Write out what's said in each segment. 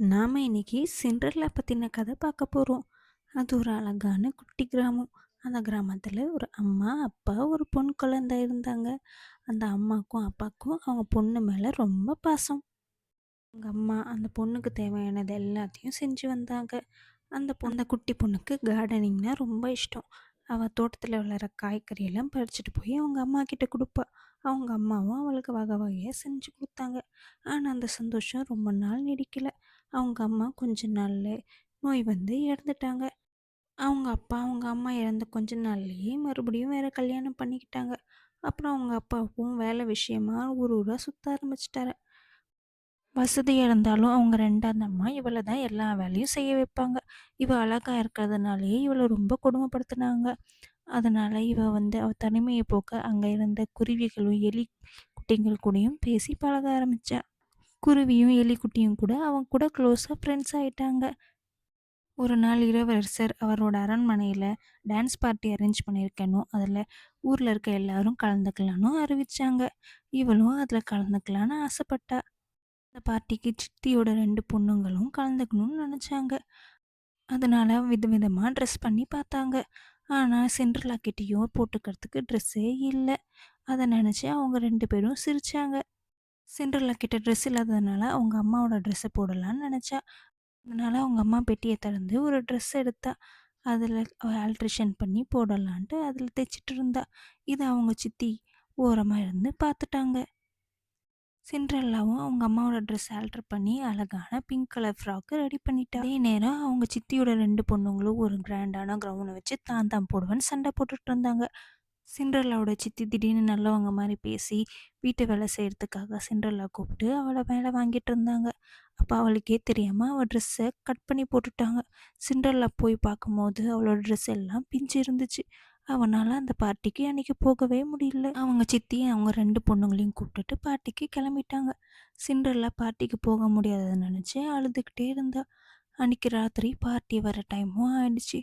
நாம் இன்னைக்கு சிண்ட்ரெல்லா பற்றின கதை பார்க்க போகிறோம் அது ஒரு அழகான குட்டி கிராமம். அந்த கிராமத்தில் ஒரு அம்மா, அப்பா, ஒரு பொன் குழந்தை இருந்தாங்க. அந்த அம்மாக்கும், அப்பாவுக்கும் அவங்க பொண்ணு மேலே ரொம்ப பாசம். அவங்க அம்மா அந்த பொண்ணுக்கு தேவையானது எல்லாத்தையும் செஞ்சு வந்தாங்க. அந்த பொ அந்த குட்டி பொண்ணுக்கு கார்டனிங்னா ரொம்ப இஷ்டம். அவள் தோட்டத்தில் வளர காய்கறியெல்லாம் பறிச்சுட்டு போய் அவங்க அம்மா கிட்ட கொடுப்பா அவங்க அம்மாவும் அவளுக்கு வகை வகையாக செஞ்சு கொடுத்தாங்க ஆனால் அந்த சந்தோஷம் ரொம்ப நாள் நீடிக்கல. அவங்க அம்மா கொஞ்ச நாள்ல நோய் வந்து இறந்துட்டாங்க. அவங்க அப்பா, அவங்க அம்மா இறந்த கொஞ்ச நாள்லேயே மறுபடியும் வேற கல்யாணம் பண்ணிக்கிட்டாங்க. அப்புறம் அவங்க அப்பாவும் வேலை விஷயமா ஊர் ஊராக சுத்த ஆரம்பிச்சிட்டாரு வசதி இருந்தாலும் அவங்க ரெண்டாவது அம்மா இவளை தான் எல்லா வேலையும் செய்ய வைப்பாங்க. இவ அழகா இருக்கிறதுனாலயே இவளை ரொம்ப கொடுமைப்படுத்துனாங்க. அதனால இவ வந்து அவ தனிமையை போக்க அங்க இருந்த குருவிகளும், எலி குட்டிங்கள் கூடயும் பேசி பழக ஆரம்பிச்சா. குருவியும், எலிக்குட்டியும் கூட அவங்க கூட க்ளோஸாக ஃப்ரெண்ட்ஸ் ஆயிட்டாங்க. ஒரு நாள் இளவரசர் அவரோட அரண்மனையில் டான்ஸ் பார்ட்டி அரேஞ்ச் பண்ணியிருக்கேனும், அதில் ஊரில் இருக்க எல்லாரும் கலந்துக்கலான்னு அறிவிச்சாங்க. இவளும் அதில் கலந்துக்கலான்னு ஆசைப்பட்டா. அந்த பார்ட்டிக்கு சித்தியோட ரெண்டு பொண்ணுங்களும் கலந்துக்கணும்னு நினச்சாங்க அதனால விதவிதமாக ட்ரெஸ் பண்ணி பார்த்தாங்க. ஆனால் சென்ட்ரலா கிட்டயும் போட்டுக்கிறதுக்கு ட்ரெஸ்ஸே இல்லை அதை நினச்சி அவங்க ரெண்டு பேரும் சிரித்தாங்க சிண்ட்ரலா கிட்ட ட்ரெஸ் இல்லாததுனால அவங்க அம்மாவோட ட்ரெஸ்ஸை போடலான்னு நினச்சா அதனால் அவங்க அம்மா பெட்டியை திறந்து ஒரு ட்ரெஸ் எடுத்தா. அதில் ஆல்ட்ரேஷன் பண்ணி போடலான்ட்டு அதில் தைச்சிட்டு இருந்தா. இது அவங்க சித்தி ஓரமாக இருந்து பார்த்துட்டாங்க. சிண்ட்ரல்லாவும் அவங்க அம்மாவோட ட்ரெஸ் ஆல்ட்ரு பண்ணி அழகான பிங்க் கலர் ஃப்ராக் ரெடி பண்ணிட்டா. அதே நேரம் அவங்க சித்தியோட ரெண்டு பொண்ணுங்களும் ஒரு கிராண்டான க்ரௌனை வச்சு தான் தான் போடுவேன்னு சண்டை போட்டுட்டு இருந்தாங்க. சிண்ட்ரல்லாவோட சித்தி திடீர்னு நல்லவங்க மாதிரி பேசி வீட்டு வேலை செய்கிறதுக்காக சிண்ட்ரல்லா கூப்பிட்டு அவள வேலை வாங்கிட்டு இருந்தாங்க. அப்போ அவளுக்கே தெரியாமல் அவள் ட்ரெஸ்ஸை கட் பண்ணி போட்டுட்டாங்க. சிண்ட்ரல்லா போய் பார்க்கும்போது அவளோட ட்ரெஸ் எல்லாம் பிஞ்சு இருந்துச்சு. அவனால் அந்த பார்ட்டிக்கு அன்றைக்கி போகவே முடியல. அவங்க சித்தி அவங்க ரெண்டு பொண்ணுங்களையும் கூப்பிட்டுட்டு பார்ட்டிக்கு கிளம்பிட்டாங்க. சிண்ட்ரல்லா பார்ட்டிக்கு போக முடியாதத நினச்சி அழுதுகிட்டே இருந்தாள் அன்றைக்கி ராத்திரி பார்ட்டி வர டைமும் ஆயிடுச்சு.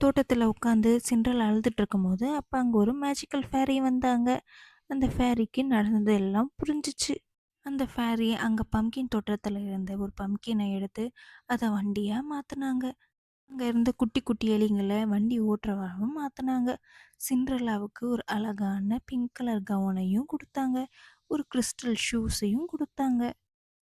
தோட்டத்தில் உட்காந்து சிண்ட்ரெல்லா அழுதுட்டு இருக்கும்போது, அப்போ அங்கே ஒரு மேஜிக்கல் ஃபேரி வந்தாங்க. அந்த ஃபேரிக்கு நடந்தது எல்லாம் புரிஞ்சுச்சு. அந்த ஃபேரி அங்கே பம்கின் தோட்டத்தில் இருந்த ஒரு பம்கினை எடுத்து அதை வண்டியாக மாற்றினாங்க அங்கே இருந்த குட்டி குட்டி எலிங்களை வண்டி ஓட்டுறவாகவும் மாற்றினாங்க சிண்ட்ரலாவுக்கு ஒரு அழகான பிங்க் கலர் கவுனையும் கொடுத்தாங்க ஒரு கிறிஸ்டல் ஷூஸையும் கொடுத்தாங்க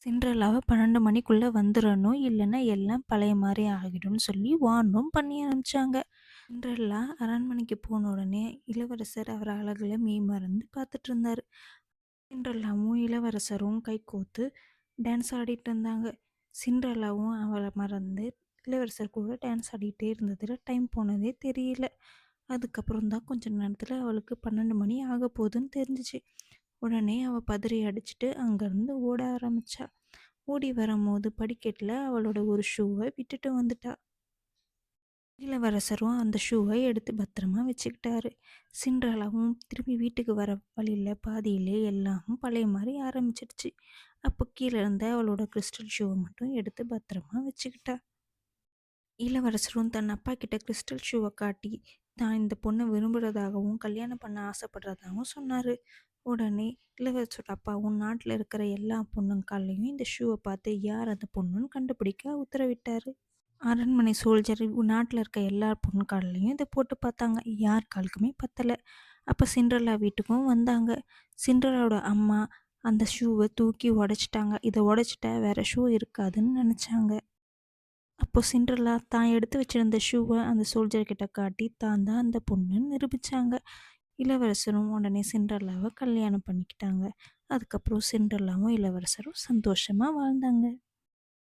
சிண்ட்ரலாவை பன்னெண்டு மணிக்குள்ளே வந்துடணும் இல்லைன்னா எல்லாம் பழைய மாதிரி ஆகிடும்னு சொல்லி வார்னும் பண்ணி அனுப்பிச்சாங்க. சிண்ட்ரெல்லா அரண்மனைக்கு போன உடனே இளவரசர் அவர அழகுல மெய்மறந்து பார்த்துட்டு இருந்தார் சிண்ட்ரெல்லாவும் இளவரசரும் கை கோத்து டான்ஸ் ஆடிட்டு இருந்தாங்க. சிண்ட்ரெல்லாவும் அவளை மறந்து இளவரசர் கூட டான்ஸ் ஆடிக்கிட்டே இருந்ததுல டைம் போனதே தெரியல. அதுக்கப்புறம் தான் கொஞ்ச நேரத்தில் அவளுக்கு 12 மணி ஆக போகுதுன்னு தெரிஞ்சிச்சு உடனே அவள் பதறி அடிச்சுட்டு அங்கேருந்து ஓட ஆரம்பிச்சா. ஓடி வரும்போது படிக்கட்டில் அவளோட ஒரு ஷூவை விட்டுட்டு வந்துட்டா. இளவரசரும் அந்த ஷூவை எடுத்து பத்திரமா வச்சுக்கிட்டாரு. சிண்ட்ரெல்லாவும் திரும்பி வீட்டுக்கு வர வழியில் பாதியிலே எல்லாம் பழைய மாதிரி ஆரம்பிச்சிடுச்சு. அப்போ கீழே இருந்த அவளோட கிறிஸ்டல் ஷூவை மட்டும் எடுத்து பத்திரமா வச்சுக்கிட்டா. இளவரசரும் தன் அப்பா கிட்ட கிறிஸ்டல் ஷூவை காட்டி தான் இந்த பொண்ணை விரும்புகிறதாகவும் கல்யாணம் பண்ண ஆசைப்படுறதாகவும் சொன்னார் உடனே இளவரசரோட அப்பாவும் நாட்டில் இருக்கிற எல்லா பொண்ணுங்கல்லையும் இந்த ஷூவை பார்த்து யார் அந்த பொண்ணுன்னு கண்டுபிடிக்க உத்தரவிட்டார். அரண்மனை சோல்ஜர் நாட்டில் இருக்க எல்லா பொண்ணு இதை போட்டு பார்த்தாங்க. யார் காலுக்குமே பத்தலை. அப்போ சிண்ட்ரலா வீட்டுக்கும் வந்தாங்க. சிண்ட்ரலாவோட அம்மா அந்த ஷூவை தூக்கி உடைச்சிட்டாங்க. இதை உடைச்சிட்டா வேற ஷூ இருக்காதுன்னு நினச்சாங்க. அப்போ சிண்ட்ரலா தான் எடுத்து வச்சிருந்த ஷூவை அந்த சோல்ஜர்கிட்ட காட்டி தான் தான் அந்த பொண்ணுன்னு நிரூபித்தாங்க இளவரசரும் உடனே சிண்டர்லாவை கல்யாணம் பண்ணிக்கிட்டாங்க. அதுக்கப்புறம் சிண்டர்லாவும் இளவரசரும் சந்தோஷமாக வாழ்ந்தாங்க.